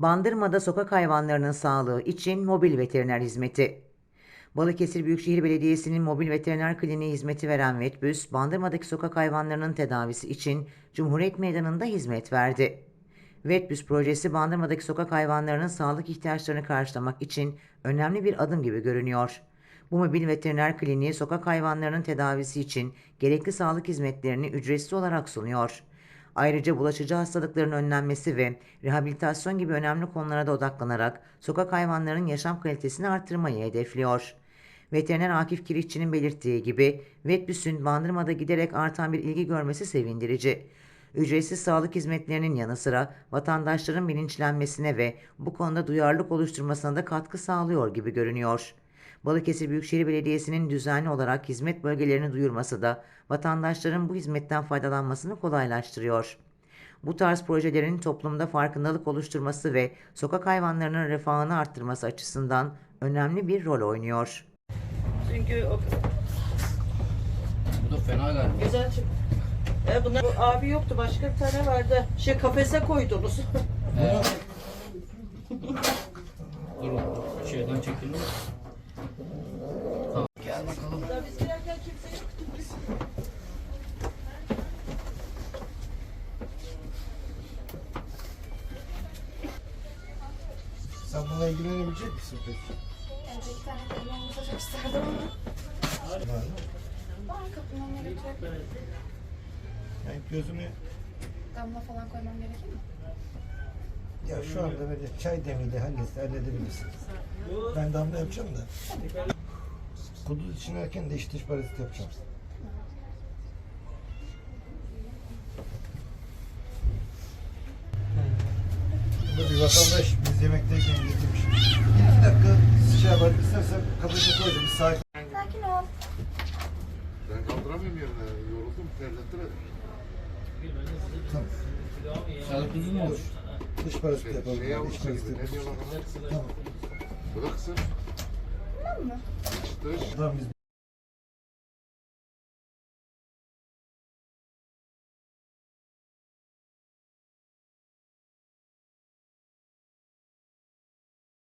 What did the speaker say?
Bandırma'da sokak hayvanlarının sağlığı için mobil veteriner hizmeti. Balıkesir Büyükşehir Belediyesi'nin mobil veteriner kliniği hizmeti veren Vetbüs, Bandırma'daki sokak hayvanlarının tedavisi için Cumhuriyet Meydanı'nda hizmet verdi. Vetbüs projesi Bandırma'daki sokak hayvanlarının sağlık ihtiyaçlarını karşılamak için önemli bir adım gibi görünüyor. Bu mobil veteriner kliniği sokak hayvanlarının tedavisi için gerekli sağlık hizmetlerini ücretsiz olarak sunuyor. Ayrıca bulaşıcı hastalıkların önlenmesi ve rehabilitasyon gibi önemli konulara da odaklanarak sokak hayvanlarının yaşam kalitesini artırmayı hedefliyor. Veteriner Akif Kiriççi'nin belirttiği gibi Vetbüs'ün Bandırma'da giderek artan bir ilgi görmesi sevindirici. Ücretsiz sağlık hizmetlerinin yanı sıra vatandaşların bilinçlenmesine ve bu konuda duyarlılık oluşturmasına da katkı sağlıyor gibi görünüyor. Balıkesir Büyükşehir Belediyesi'nin düzenli olarak hizmet bölgelerini duyurması da vatandaşların bu hizmetten faydalanmasını kolaylaştırıyor. Bu tarz projelerin toplumda farkındalık oluşturması ve sokak hayvanlarının refahını arttırması açısından önemli bir rol oynuyor. Çünkü o Bu da fena galiba. güzel çık. E bunlar bu abi yoktu başka bir tane vardı. Şey kafese koydunuz. He. Dur şeyden çekilme. Tamam. Gel bakalım. Ya biz girerken kimse yoktu. Sen buna ilgilenebilecek misin peki? Evet, bir tane de yanımıza çok isterdim ama. Var mı? Var kapının önüne götürüp Yani gözünü damla falan koymam gerekir mi? ya şu anda böyle çay demliğiyle hallet, halledebilirsin. Ben damla yapacağım da. Kuduz için erken de iç dış parazit yapacağım. Bir vatandaş biz yemekteyken getirmiş. Bir dakika şey yapar, istersen kafese koydum, bir saat Sakin ol. Ben kaldıramıyorum yerine. Yoruldum, terlettiler. Tamam. Sağlık tuzu mu olur? Dış parazit Şey, yapalım. şey dış. Ne yapalım. Tamam. Bıraksın. Tamam mı? Dış. Tamam biz